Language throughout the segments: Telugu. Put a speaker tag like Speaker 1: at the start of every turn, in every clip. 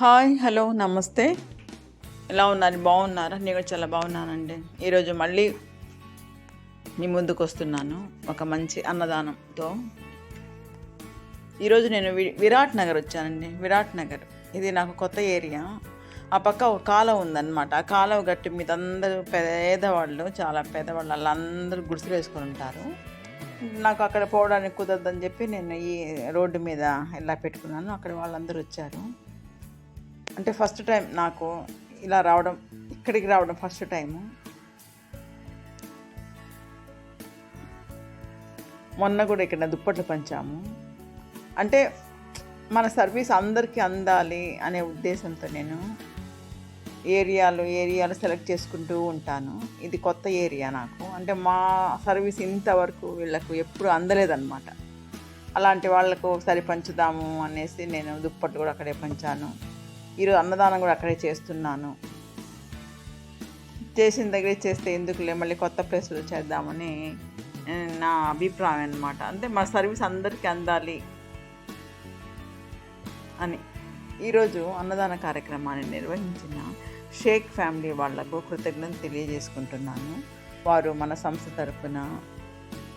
Speaker 1: హాయ్ హలో నమస్తే. ఎలా ఉన్నారు? బాగున్నారా? నేను చాలా బాగున్నానండి. ఈరోజు మళ్ళీ మీ ముందుకు వస్తున్నాను. ఒక మంచి అన్నదానంతో. ఈరోజు నేను వి విరాట్ నగర్ వచ్చానండి. విరాట్ నగర్. ఇది నాకు కొత్త ఏరియా. ఆ పక్క ఒక కాలువ ఉందన్నమాట. ఆ కాలువ గట్టి మీద అందరూ పేదవాళ్ళు చాలా పేదవాళ్ళు వాళ్ళందరూ గుడిసెలు వేసుకొని ఉంటారు. నాకు అక్కడ పోవడానికి కుదరదని చెప్పి నేను ఈ రోడ్డు మీద ఇలా పెట్టుకున్నాను. అక్కడ వాళ్ళందరూ వచ్చారు. అంటే ఫస్ట్ టైం నాకు ఇలా రావడం ఇక్కడికి రావడం ఫస్ట్ టైము మొన్న కూడా ఇక్కడ దుప్పట్లు పంచాము. అంటే మన సర్వీస్ అందరికీ అందాలి అనే ఉద్దేశంతో నేను ఏరియాలు ఏరియాలు సెలెక్ట్ చేసుకుంటూ ఉంటాను. ఇది కొత్త ఏరియా నాకు. అంటే మా సర్వీస్ ఇంతవరకు వీళ్ళకు ఎప్పుడు అందలేదన్నమాట. అలాంటి వాళ్ళకు ఒకసారి పంచుదాము అనేసి నేను దుప్పట్లు కూడా అక్కడే పంచాను. ఈరోజు అన్నదానం కూడా అక్కడే చేస్తున్నాను. చేసిన దగ్గరే చేస్తే ఎందుకులే మళ్ళీ కొత్త ప్లేస్లో చేద్దామని నా అభిప్రాయం అనమాట అంటే మా సర్వీస్ అందరికీ అందాలి అని. ఈరోజు అన్నదాన కార్యక్రమాన్ని నిర్వహించిన షేక్ ఫ్యామిలీ వాళ్ళకు కృతజ్ఞత తెలియజేసుకుంటున్నాను. వారు మన సంస్థ తరపున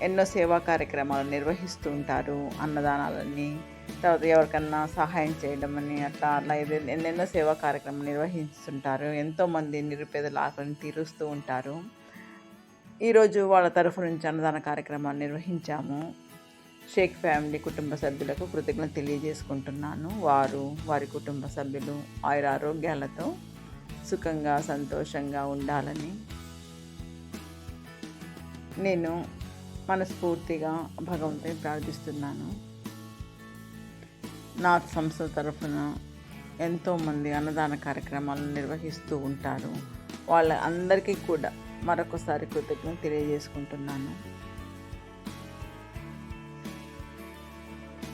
Speaker 1: ఎన్నో సేవా కార్యక్రమాలు నిర్వహిస్తూ ఉంటారు. అన్నదానాలన్నీ తర్వాత ఎవరికన్నా సహాయం చేయడం అని అట్లా అట్లా ఎన్నెన్నో సేవా కార్యక్రమం నిర్వహిస్తుంటారు. ఎంతోమంది నిరుపేదల ఆకలిని తీరుస్తూ ఉంటారు. ఈరోజు వాళ్ళ తరఫు నుంచి అన్నదాన కార్యక్రమాన్ని నిర్వహించాము. షేక్ ఫ్యామిలీ కుటుంబ సభ్యులకు కృతజ్ఞత తెలియజేసుకుంటున్నాను. వారు వారి కుటుంబ సభ్యులు ఆయుర ఆరోగ్యాలతో సుఖంగా సంతోషంగా ఉండాలని. నేను మనస్ఫూర్తిగా భగవంతుని ప్రార్థిస్తున్నాను. నా సంస్థ తరఫున ఎంతోమంది అన్నదాన కార్యక్రమాలను నిర్వహిస్తూ ఉంటారు. వాళ్ళ అందరికీ కూడా మరొకసారి కృతజ్ఞత తెలియజేసుకుంటున్నాను.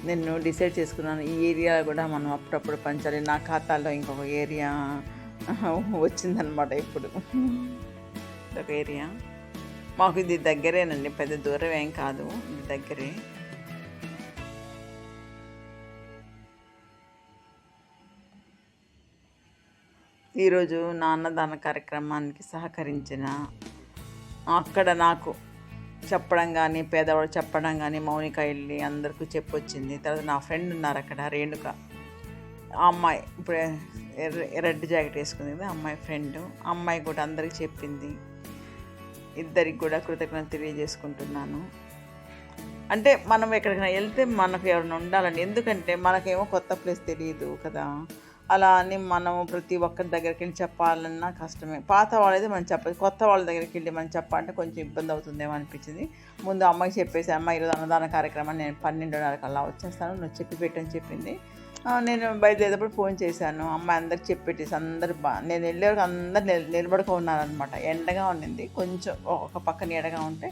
Speaker 1: నేను డిసైడ్ చేసుకున్నాను. ఈ ఏరియా కూడా మనం అప్పుడప్పుడు పంచాలి. నా ఖాతాలో ఇంకొక ఏరియా వచ్చిందనమాట ఇప్పుడు. ఒక ఏరియా. మాకు ఇది దగ్గరేనండి. పెద్ద దూరం ఏం కాదు. ఇది దగ్గరే. ఈరోజు నా అన్నదాన కార్యక్రమానికి సహకరించిన అక్కడ నాకు చెప్పడం కానీ పేదవాడు చెప్పడం కానీ మౌనిక వెళ్ళి అందరికీ చెప్పొచ్చింది. తర్వాత నా ఫ్రెండ్ ఉన్నారు అక్కడ రేణుక. ఆ అమ్మాయి ఇప్పుడు ఎర్ర రెడ్ జాకెట్ వేసుకుంది కదా అమ్మాయి ఫ్రెండ్. అమ్మాయి కూడా అందరికి చెప్పింది. ఇద్దరికి కూడా కృతజ్ఞత తెలియజేసుకుంటున్నాను. అంటే మనం ఎక్కడికైనా వెళ్తే మనకు ఎవరైనా ఉండాలని. ఎందుకంటే మనకేమో కొత్త ప్లేస్ తెలియదు కదా. అలా అని మనము ప్రతి ఒక్కరి దగ్గరికి వెళ్ళి చెప్పాలన్నా కష్టమే. పాత వాళ్ళైతే మనం చెప్పదు కొత్త వాళ్ళ దగ్గరికి వెళ్ళి మనం చెప్పాలంటే కొంచెం ఇబ్బంది అవుతుందేమో అనిపించింది. ముందు అమ్మాయి చెప్పేసి అమ్మ ఈరోజు అన్నదాన కార్యక్రమాన్ని నేను పన్నెండున్నరకు అలా వచ్చేస్తాను. నువ్వు చెప్పి పెట్టని చెప్పింది. నేను బయలుదేరేటప్పుడు ఫోన్ చేశాను. అమ్మాయి అందరికి చెప్పెట్టేసి అందరు బా నేను వెళ్ళే వరకు అందరు నిలబడుకో ఉన్నారనమాట ఎండగా ఉండింది. కొంచెం ఒక పక్కన ఎడగా ఉంటే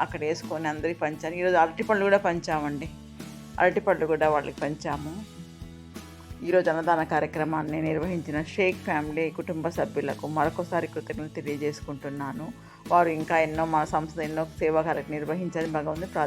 Speaker 1: అక్కడ వేసుకొని అందరికి పంచాను. ఈరోజు అరటిపళ్ళు కూడా పంచామండి. అరటిపళ్ళు కూడా వాళ్ళకి పంచాము. ఈరోజు అన్నదాన కార్యక్రమాన్ని నిర్వహించిన షేక్ ఫ్యామిలీ కుటుంబ సభ్యులకు మరొకసారి కృతజ్ఞతలు తెలియజేసుకుంటున్నాను. వారు ఇంకా ఎన్నో మా సంస్థ ఎన్నో సేవా కార్యక్రమం నిర్వహించాలని భగవంతుని ప్రార్థి